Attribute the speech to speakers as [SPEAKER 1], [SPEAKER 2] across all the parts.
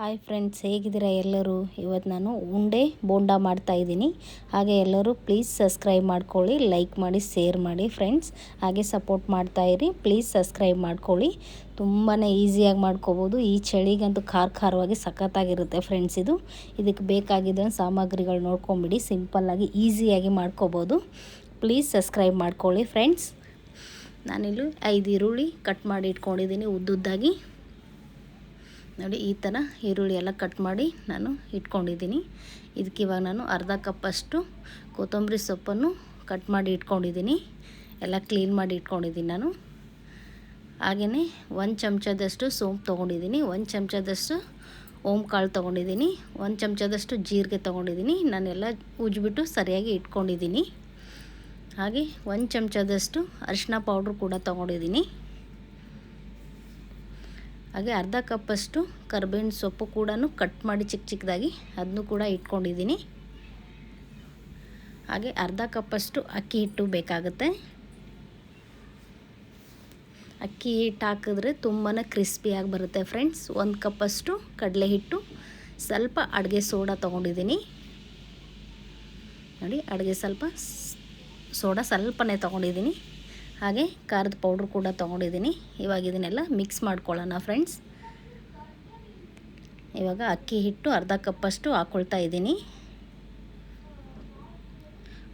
[SPEAKER 1] Hi friends ಹೇಗಿದ್ದೀರಾ ಎಲ್ಲರೂ? ಇವತ್ತು ನಾನು ಉಂಡೆ ಬೋಂಡ ಮಾಡ್ತಾ ಇದ್ದೀನಿ. ಹಾಗೆ ಎಲ್ಲರೂ ಪ್ಲೀಸ್ ಸಬ್ಸ್ಕ್ರೈಬ್ ಮಾಡ್ಕೊಳ್ಳಿ ಲೈಕ್ ಮಾಡಿ ಶೇರ್ ಮಾಡಿ ಫ್ರೆಂಡ್ಸ್ ಹಾಗೆ ಸಪೋರ್ಟ್ ಮಾಡ್ತಾ ಇರಿ ಪ್ಲೀಸ್ ಸಬ್ಸ್ಕ್ರೈಬ್ ಮಾಡ್ಕೊಳ್ಳಿ. ತುಂಬಾ ಈಸಿಯಾಗಿ ಮಾಡ್ಕೋಬೋದು. ಈ ಚಳಿಗಂತೂ ಖಾರ ಖಾರವಾಗಿ ಸಖತ್ತಾಗಿರುತ್ತೆ ಫ್ರೆಂಡ್ಸ್ ಇದು. ಇದಕ್ಕೆ ಬೇಕಾಗಿದ್ದ ಸಾಮಗ್ರಿಗಳು ನೋಡ್ಕೊಂಬಿಡಿ ಸಿಂಪಲ್ಲಾಗಿ ಈಸಿಯಾಗಿ ಮಾಡ್ಕೋಬೋದು. ಪ್ಲೀಸ್ ಸಬ್ಸ್ಕ್ರೈಬ್ ಮಾಡ್ಕೊಳ್ಳಿ ಫ್ರೆಂಡ್ಸ್ ನಾನಿಲ್ಲಿ ಐದು ಈರುಳ್ಳಿ ಕಟ್ ಮಾಡಿ ಇಟ್ಕೊಂಡಿದ್ದೀನಿ, ಉದ್ದುದ್ದಾಗಿ. ನೋಡಿ, ಈ ಥರ ಈರುಳ್ಳಿ ಎಲ್ಲ ಕಟ್ ಮಾಡಿ ನಾನು ಇಟ್ಕೊಂಡಿದ್ದೀನಿ. ಇದಕ್ಕೆ ಇವಾಗ ನಾನು ಅರ್ಧ ಕಪ್ಪಷ್ಟು ಕೊತ್ತಂಬರಿ ಸೊಪ್ಪನ್ನು ಕಟ್ ಮಾಡಿ ಇಟ್ಕೊಂಡಿದ್ದೀನಿ. ಎಲ್ಲ ಕ್ಲೀನ್ ಮಾಡಿ ಇಟ್ಕೊಂಡಿದ್ದೀನಿ ನಾನು. ಹಾಗೆಯೇ ಒಂದು ಚಮಚದಷ್ಟು ಸೋಂಪು ತೊಗೊಂಡಿದ್ದೀನಿ. ಒಂದು ಚಮಚದಷ್ಟು ಓಮ್ ಕಾಳು ತೊಗೊಂಡಿದ್ದೀನಿ. ಒಂದು ಚಮಚದಷ್ಟು ಜೀರಿಗೆ ತೊಗೊಂಡಿದ್ದೀನಿ. ನಾನೆಲ್ಲ ಉಜ್ಬಿಟ್ಟು ಸರಿಯಾಗಿ ಇಟ್ಕೊಂಡಿದ್ದೀನಿ. ಹಾಗೆ ಒಂದು ಚಮಚದಷ್ಟು ಅರಿಶಿನ ಪೌಡ್ರ್ ಕೂಡ ತೊಗೊಂಡಿದ್ದೀನಿ. ಹಾಗೆ ಅರ್ಧ ಕಪ್ಪಷ್ಟು ಕರ್ಬೇವಿನ ಸೊಪ್ಪು ಕೂಡ ಕಟ್ ಮಾಡಿ ಚಿಕ್ಕ ಚಿಕ್ಕದಾಗಿ ಅದನ್ನು ಕೂಡ ಇಟ್ಕೊಂಡಿದ್ದೀನಿ. ಹಾಗೆ ಅರ್ಧ ಕಪ್ಪಷ್ಟು ಅಕ್ಕಿ ಹಿಟ್ಟು ಬೇಕಾಗುತ್ತೆ. ಅಕ್ಕಿ ಹಿಟ್ಟು ಹಾಕಿದ್ರೆ ತುಂಬಾ ಕ್ರಿಸ್ಪಿಯಾಗಿ ಬರುತ್ತೆ ಫ್ರೆಂಡ್ಸ್. ಒಂದು ಕಪ್ಪಷ್ಟು ಕಡಲೆ ಹಿಟ್ಟು, ಸ್ವಲ್ಪ ಅಡುಗೆ ಸೋಡಾ ತೊಗೊಂಡಿದ್ದೀನಿ. ನೋಡಿ, ಅಡುಗೆ ಸ್ವಲ್ಪ ಸೋಡಾ ಸ್ವಲ್ಪನೇ ತೊಗೊಂಡಿದ್ದೀನಿ. ಹಾಗೆ ಖಾರದ ಪೌಡ್ರ್ ಕೂಡ ತೊಗೊಂಡಿದ್ದೀನಿ. ಇವಾಗ ಇದನ್ನೆಲ್ಲ ಮಿಕ್ಸ್ ಮಾಡ್ಕೊಳ್ಳೋಣ ಫ್ರೆಂಡ್ಸ್ ಇವಾಗ ಅಕ್ಕಿ ಹಿಟ್ಟು ಅರ್ಧ ಕಪ್ಪಷ್ಟು ಹಾಕ್ಕೊಳ್ತಾ ಇದ್ದೀನಿ.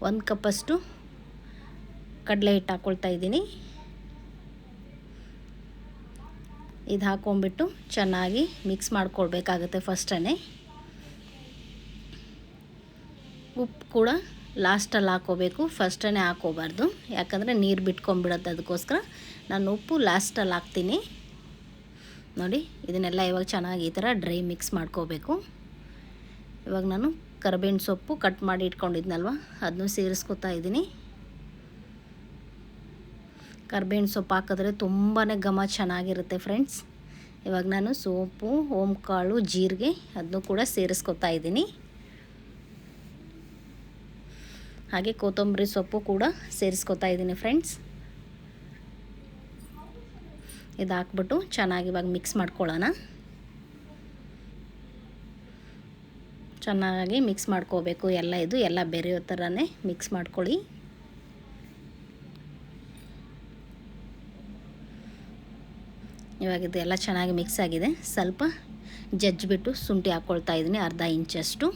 [SPEAKER 1] ಒಂದು ಕಪ್ಪಷ್ಟು ಕಡಲೆ ಹಿಟ್ಟು ಹಾಕ್ಕೊಳ್ತಾ ಇದ್ದೀನಿ. ಇದು ಹಾಕ್ಕೊಂಬಿಟ್ಟು ಚೆನ್ನಾಗಿ ಮಿಕ್ಸ್ ಮಾಡ್ಕೊಳ್ಬೇಕಾಗತ್ತೆ ಫಸ್ಟೇ ಉಪ್ಪು ಕೂಡ ಲಾಸ್ಟಲ್ಲಿ ಹಾಕೋಬೇಕು ಫಸ್ಟೇ ಹಾಕೋಬಾರ್ದು. ಯಾಕಂದರೆ ನೀರು ಬಿಟ್ಕೊಂಬಿಡುತ್ತೆ ಅದಕ್ಕೋಸ್ಕರ. ನಾನು ಉಪ್ಪು ಲಾಸ್ಟಲ್ಲಿ ಹಾಕ್ತೀನಿ. ನೋಡಿ, ಇದನ್ನೆಲ್ಲ ಇವಾಗ ಚೆನ್ನಾಗಿ ಈ ಥರ ಡ್ರೈ ಮಿಕ್ಸ್ ಮಾಡ್ಕೋಬೇಕು. ಇವಾಗ ನಾನು ಕರ್ಬೇವಿನ ಸೊಪ್ಪು ಕಟ್ ಮಾಡಿ ಇಟ್ಕೊಂಡಿದ್ನಲ್ವ, ಅದನ್ನು ಸೇರಿಸ್ಕೊತಾ ಇದ್ದೀನಿ. ಕರ್ಬೇವಿನ ಸೊಪ್ಪು ಹಾಕಿದ್ರೆ ತುಂಬಾ ಘಮ ಚೆನ್ನಾಗಿರುತ್ತೆ ಫ್ರೆಂಡ್ಸ್. ಇವಾಗ ನಾನು ಸೋಪು, ಓಂಕಾಳು ಕಾಳು ಜೀರಿಗೆ ಅದನ್ನು ಕೂಡ ಸೇರಿಸ್ಕೊತಾ ಇದ್ದೀನಿ. ಹಾಗೆ ಕೊತ್ತಂಬರಿ ಸೊಪ್ಪು ಕೂಡ ಸೇರಿಸ್ಕೊತಾ ಇದ್ದೀನಿ ಫ್ರೆಂಡ್ಸ್ ಇದು ಹಾಕ್ಬಿಟ್ಟು ಚೆನ್ನಾಗಿ ಇವಾಗ ಮಿಕ್ಸ್ ಮಾಡ್ಕೊಳ್ಳೋಣ. ಚೆನ್ನಾಗಿ ಮಿಕ್ಸ್ ಮಾಡ್ಕೋಬೇಕು. ಎಲ್ಲ ಇದು, ಎಲ್ಲ ಬೆರೆಯೋ ಥರನೇ ಮಿಕ್ಸ್ ಮಾಡ್ಕೊಳ್ಳಿ. ಇವಾಗ ಇದು ಚೆನ್ನಾಗಿ ಮಿಕ್ಸ್ ಆಗಿದೆ. ಸ್ವಲ್ಪ ಜಜ್ಜಿಬಿಟ್ಟು ಶುಂಠಿ ಹಾಕ್ಕೊಳ್ತಾ ಇದ್ದೀನಿ, ಅರ್ಧ ಇಂಚಷ್ಟು.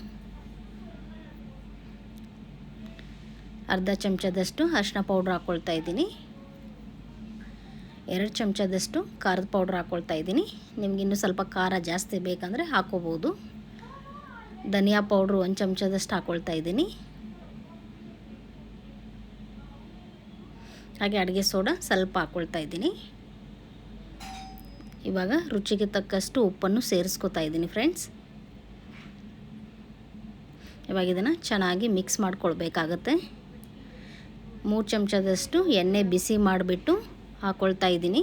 [SPEAKER 1] ಅರ್ಧ ಚಮಚದಷ್ಟು ಅರಿಶಿನ ಪೌಡ್ರ್ ಹಾಕ್ಕೊಳ್ತಾ ಇದ್ದೀನಿ. ಎರಡು ಚಮಚದಷ್ಟು ಖಾರದ ಪೌಡ್ರ್ ಹಾಕ್ಕೊಳ್ತಾ ಇದ್ದೀನಿ. ನಿಮ್ಗೆ ಇನ್ನೂ ಸ್ವಲ್ಪ ಖಾರ ಜಾಸ್ತಿ ಬೇಕಂದರೆ ಹಾಕೋಬೋದು. ಧನಿಯಾ ಪೌಡ್ರು ಒಂದು ಚಮಚದಷ್ಟು ಹಾಕ್ಕೊಳ್ತಾ ಇದ್ದೀನಿ. ಹಾಗೆ ಅಡುಗೆ ಸೋಡಾ ಸ್ವಲ್ಪ ಹಾಕ್ಕೊಳ್ತಾ ಇದ್ದೀನಿ. ಇವಾಗ ರುಚಿಗೆ ತಕ್ಕಷ್ಟು ಉಪ್ಪನ್ನು ಸೇರಿಸ್ಕೊತಾ ಇದ್ದೀನಿ ಫ್ರೆಂಡ್ಸ್. ಇವಾಗ ಇದನ್ನು ಚೆನ್ನಾಗಿ ಮಿಕ್ಸ್ ಮಾಡ್ಕೊಳ್ಬೇಕಾಗತ್ತೆ. ಮೂರು ಚಮಚದಷ್ಟು ಎಣ್ಣೆ ಬಿಸಿ ಮಾಡಿಬಿಟ್ಟು ಹಾಕ್ಕೊಳ್ತಾ ಇದ್ದೀನಿ.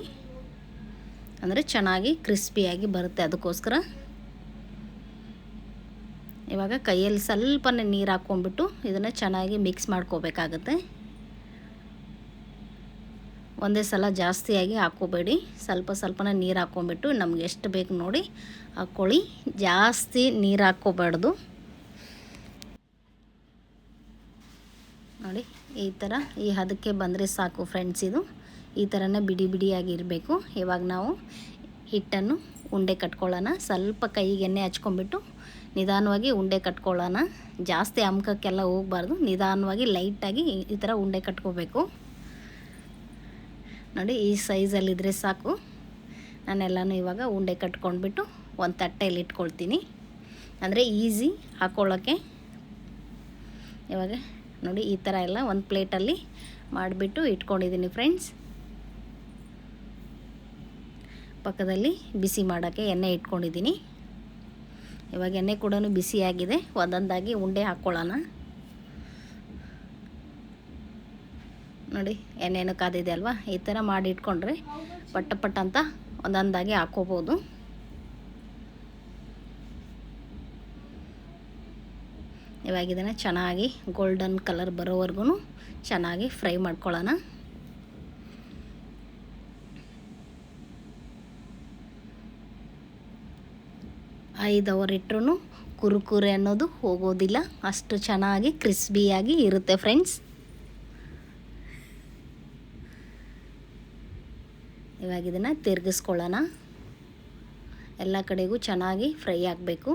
[SPEAKER 1] ಅಂದರೆ ಚೆನ್ನಾಗಿ ಕ್ರಿಸ್ಪಿಯಾಗಿ ಬರುತ್ತೆ ಅದಕ್ಕೋಸ್ಕರ. ಇವಾಗ ಕೈಯಲ್ಲಿ ಸ್ವಲ್ಪನೇ ನೀರು ಹಾಕ್ಕೊಂಬಿಟ್ಟು ಇದನ್ನು ಚೆನ್ನಾಗಿ ಮಿಕ್ಸ್ ಮಾಡ್ಕೋಬೇಕಾಗತ್ತೆ. ಒಂದೇ ಸಲ ಜಾಸ್ತಿಯಾಗಿ ಹಾಕ್ಕೋಬೇಡಿ. ಸ್ವಲ್ಪ ಸ್ವಲ್ಪನೇ ನೀರು ಹಾಕ್ಕೊಂಬಿಟ್ಟು ನಮ್ಗೆ ಎಷ್ಟು ಬೇಕು ನೋಡಿ ಹಾಕ್ಕೊಳ್ಳಿ. ಜಾಸ್ತಿ ನೀರು ಹಾಕ್ಕೋಬಾರ್ದು. ನೋಡಿ. ಈ ಥರ ಈ ಹದಕ್ಕೆ ಬಂದರೆ ಸಾಕು ಫ್ರೆಂಡ್ಸ್ ಇದು. ಈ ಥರನೇ ಬಿಡಿ ಬಿಡಿಯಾಗಿರಬೇಕು. ಇವಾಗ ನಾವು ಹಿಟ್ಟನ್ನು ಉಂಡೆ ಕಟ್ಕೊಳ್ಳೋಣ. ಸ್ವಲ್ಪ ಕೈಗೆ ಎಣ್ಣೆ ಹಚ್ಕೊಂಬಿಟ್ಟು ನಿಧಾನವಾಗಿ ಉಂಡೆ ಕಟ್ಕೊಳ್ಳೋಣ. ಜಾಸ್ತಿ ಅಮ್ಕಕ್ಕೆಲ್ಲ ಹೋಗಬಾರ್ದು. ನಿಧಾನವಾಗಿ ಲೈಟಾಗಿ ಈ ಥರ ಉಂಡೆ ಕಟ್ಕೋಬೇಕು. ನೋಡಿ ಈ ಸೈಜಲ್ಲಿದ್ದರೆ ಸಾಕು. ನಾನೆಲ್ಲನೂ ಇವಾಗ ಉಂಡೆ ಕಟ್ಕೊಂಡ್ಬಿಟ್ಟು ಒಂದು ತಟ್ಟೆಯಲ್ಲಿ ಇಟ್ಕೊಳ್ತೀನಿ. ಅಂದರೆ ಈಸಿ ಹಾಕ್ಕೊಳ್ಳೋಕ್ಕೆ ಇವಾಗ ನೋಡಿ, ಈ ಥರ ಎಲ್ಲ ಒಂದು ಪ್ಲೇಟಲ್ಲಿ ಮಾಡಿಬಿಟ್ಟು ಇಟ್ಕೊಂಡಿದ್ದೀನಿ ಫ್ರೆಂಡ್ಸ್ ಪಕ್ಕದಲ್ಲಿ ಬಿಸಿ ಮಾಡೋಕ್ಕೆ ಎಣ್ಣೆ ಇಟ್ಕೊಂಡಿದ್ದೀನಿ. ಇವಾಗ ಎಣ್ಣೆ ಕೂಡ ಬಿಸಿಯಾಗಿದೆ ಒಂದೊಂದಾಗಿ ಉಂಡೆ ಹಾಕ್ಕೊಳ್ಳೋಣ ನೋಡಿ, ಎಣ್ಣೆನೂ ಕಾದಿದೆ ಅಲ್ವಾ? ಈ ಥರ ಮಾಡಿ ಇಟ್ಕೊಂಡ್ರೆ ಪಟ್ಟ ಪಟ್ಟ ಅಂತ ಒಂದೊಂದಾಗಿ ಹಾಕ್ಕೋಬೋದು ಇವಾಗ ಇದನ್ನು ಚೆನ್ನಾಗಿ ಗೋಲ್ಡನ್ ಕಲರ್ ಬರೋವರೆಗೂ ಚೆನ್ನಾಗಿ ಫ್ರೈ ಮಾಡ್ಕೊಳ್ಳೋಣ ಐದು ಅವರ್ ಇಟ್ಟರು ಕುರುಕುರೆ ಅನ್ನೋದು ಹೋಗೋದಿಲ್ಲ. ಅಷ್ಟು ಚೆನ್ನಾಗಿ ಕ್ರಿಸ್ಪಿಯಾಗಿ ಇರುತ್ತೆ ಫ್ರೆಂಡ್ಸ್ ಇವಾಗ ಇದನ್ನು ತಿರುಗಿಸ್ಕೊಳ್ಳೋಣ ಎಲ್ಲ ಕಡೆಗೂ ಚೆನ್ನಾಗಿ ಫ್ರೈ ಆಗಬೇಕು.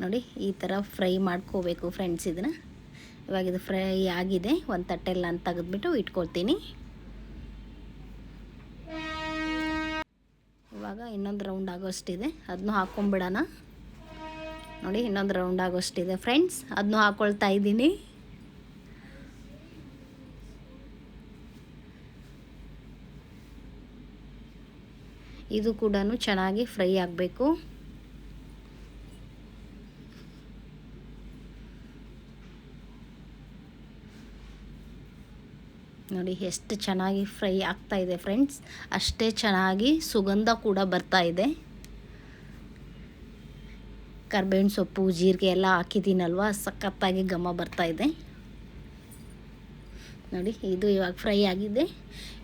[SPEAKER 1] ನೋಡಿ, ಈ ಥರ ಫ್ರೈ ಮಾಡ್ಕೋಬೇಕು ಫ್ರೆಂಡ್ಸ್ ಇದನ್ನು. ಇವಾಗ ಇದು ಫ್ರೈ ಆಗಿದೆ. ಒಂದು ತಟ್ಟೆಲ್ಲ ಅಂತ ತೆಗೆದ್ಬಿಟ್ಟು ಇಟ್ಕೊಳ್ತೀನಿ. ಇವಾಗ ಇನ್ನೊಂದು ರೌಂಡ್ ಆಗೋಷ್ಟಿದೆ. ಅದನ್ನು ಹಾಕ್ಕೊಂಬಿಡೋಣ ನೋಡಿ, ಇನ್ನೊಂದು ರೌಂಡ್ ಆಗೋಷ್ಟಿದೆ ಫ್ರೆಂಡ್ಸ್ ಅದನ್ನು ಹಾಕ್ಕೊಳ್ತಾ ಇದ್ದೀನಿ. ಇದು ಕೂಡ ಚೆನ್ನಾಗಿ ಫ್ರೈ ಆಗಬೇಕು. ನೋಡಿ ಎಷ್ಟು ಚೆನ್ನಾಗಿ ಫ್ರೈ ಆಗ್ತಾ ಇದೆ ಫ್ರೆಂಡ್ಸ್. ಅಷ್ಟೇ ಚೆನ್ನಾಗಿ ಸುಗಂಧ ಕೂಡ ಬರ್ತಾ ಇದೆ. ಕರ್ಬೇವಿನ ಸೊಪ್ಪು, ಜೀರಿಗೆ ಎಲ್ಲ ಹಾಕಿದ್ದೀನಲ್ವ? ಸಖತ್ತಾಗಿ ಘಮ ಬರ್ತಾ ಇದೆ. ನೋಡಿ, ಇದು ಇವಾಗ ಫ್ರೈ ಆಗಿದೆ.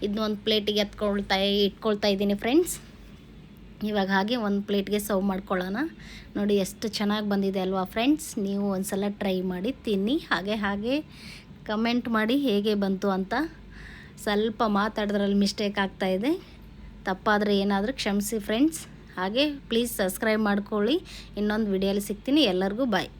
[SPEAKER 1] ಇದನ್ನ ಒಂದು ಪ್ಲೇಟಿಗೆ ಎತ್ಕೊಳ್ತಾ ಇಟ್ಕೊಳ್ತಾ ಇದ್ದೀನಿ ಫ್ರೆಂಡ್ಸ್. ಇವಾಗ ಹಾಗೆ ಒಂದು ಪ್ಲೇಟ್ಗೆ ಸರ್ವ್ ಮಾಡ್ಕೊಳ್ಳೋಣ. ನೋಡಿ, ಎಷ್ಟು ಚೆನ್ನಾಗಿ ಬಂದಿದೆ ಅಲ್ವಾ ಫ್ರೆಂಡ್ಸ್? ನೀವು ಒಂದು ಸಲ ಟ್ರೈ ಮಾಡಿ ತಿನ್ನಿ. ಹಾಗೆ ಹಾಗೆ ಕಮೆಂಟ್ ಮಾಡಿ ಹೇಗೆ ಬಂತು ಅಂತ ಸ್ವಲ್ಪ ಮಾತಾಡೋದ್ರಲ್ಲಿ ಮಿಸ್ಟೇಕ್ ಆಗ್ತಾಯಿದೆ ತಪ್ಪಾದರೆ ಏನಾದರೂ ಕ್ಷಮಿಸಿ ಫ್ರೆಂಡ್ಸ್ ಹಾಗೆ ಪ್ಲೀಸ್ ಸಬ್ಸ್ಕ್ರೈಬ್ ಮಾಡ್ಕೊಳ್ಳಿ. ಇನ್ನೊಂದು ವಿಡಿಯೋಲಿ ಸಿಗ್ತೀನಿ. ಎಲ್ಲರಿಗೂ ಬಾಯ್